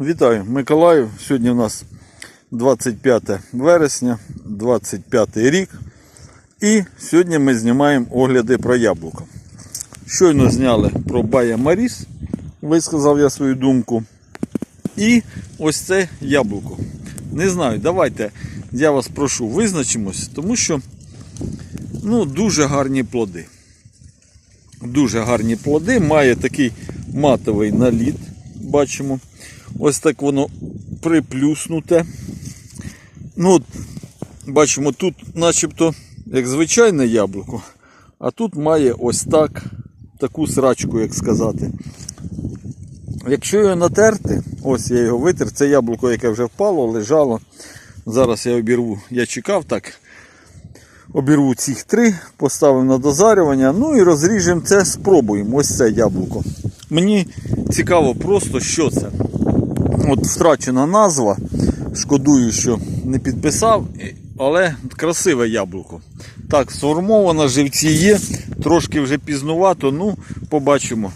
Вітаю, Миколаїв. Сьогодні у нас 25 вересня, 25 рік. І сьогодні ми знімаємо огляди про яблуко. Щойно зняли про Бая Маріс, висказав я свою думку. І ось це яблуко. Не знаю, давайте я вас прошу, визначимось, тому що ну, дуже гарні плоди. Дуже гарні плоди, має такий матовий наліт, бачимо. Ось так воно приплюснуте. Ну, от, бачимо, тут начебто як звичайне яблуко, а тут має ось так, таку срачку, як сказати. Якщо його натерти, ось я його витер, це яблуко, яке вже впало, лежало. Зараз я обірву, я чекав так. Обірву цих три, поставив на дозарювання, ну і розріжемо це, спробуємо. Ось це яблуко. Мені цікаво просто, що це. От втрачена назва. Шкодую, що не підписав, але красиве яблуко. Так, сформовано, живці є, трошки вже пізнувато, ну, побачимо.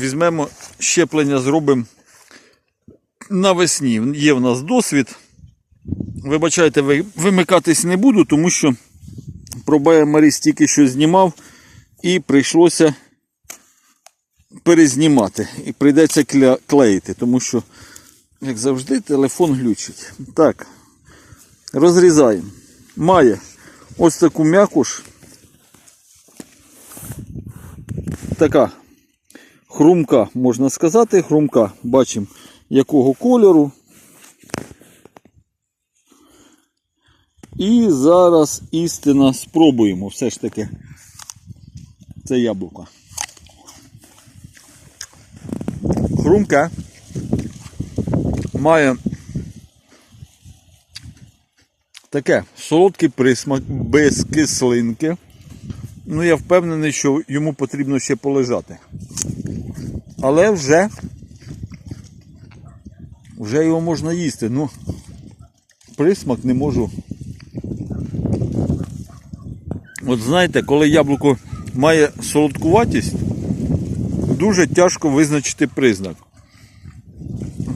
Візьмемо щеплення, зробимо навесні. Є в нас досвід. Вибачайте, вимикатись не буду, тому що про Маріс тільки що знімав і прийшлося перезнімати. І прийдеться клеїти, тому що, як завжди, телефон глючить. Так, розрізаємо. Має ось таку м'якуш. Така хрумка, можна сказати, хрумка. Бачимо, якого кольору. І зараз істина спробуємо все ж таки це яблуко. Хрумка має таке солодкий присмак без кислинки. Ну, я впевнений, що йому потрібно ще полежати. Але вже, вже його можна їсти. Ну, присмак не можу От знаєте, коли яблуко має солодкуватість, дуже тяжко визначити признак.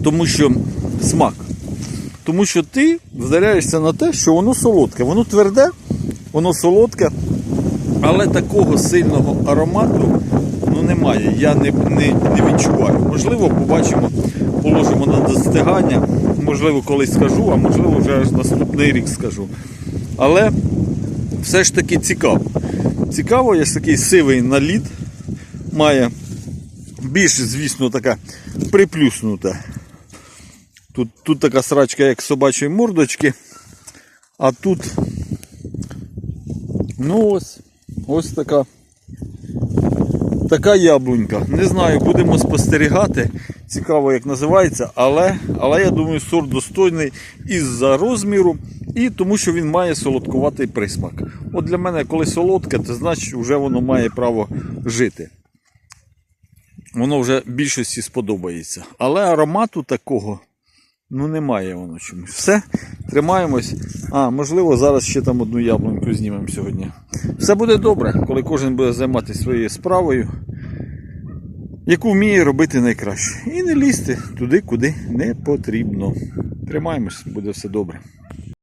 Тому що смак. Тому що ти вдаряєшся на те, що воно солодке. Воно тверде, воно солодке, але такого сильного аромату ну, немає. Я не, не, не відчуваю. Можливо, побачимо, положимо на достигання. Можливо, колись скажу, а можливо, вже аж наступний рік скажу. Але все ж таки цікаво. Цікаво, є такий сивий наліт, має більш, звісно, така приплюснута. Тут, тут така срачка, як собачої мордочки, а тут, ну ось, ось така. Така яблунька. Не знаю, будемо спостерігати. Цікаво, як називається, але, але я думаю, сорт достойний із-за розміру і тому, що він має солодкуватий присмак. От для мене, коли солодке, то значить вже воно має право жити. Воно вже більшості сподобається. Але аромату такого ну немає воно чомусь. Все, тримаємось. А, можливо, зараз ще там одну яблуньку знімемо сьогодні. Все буде добре, коли кожен буде займатися своєю справою, яку вміє робити найкраще. І не лізти туди, куди не потрібно. Тримаємось, буде все добре.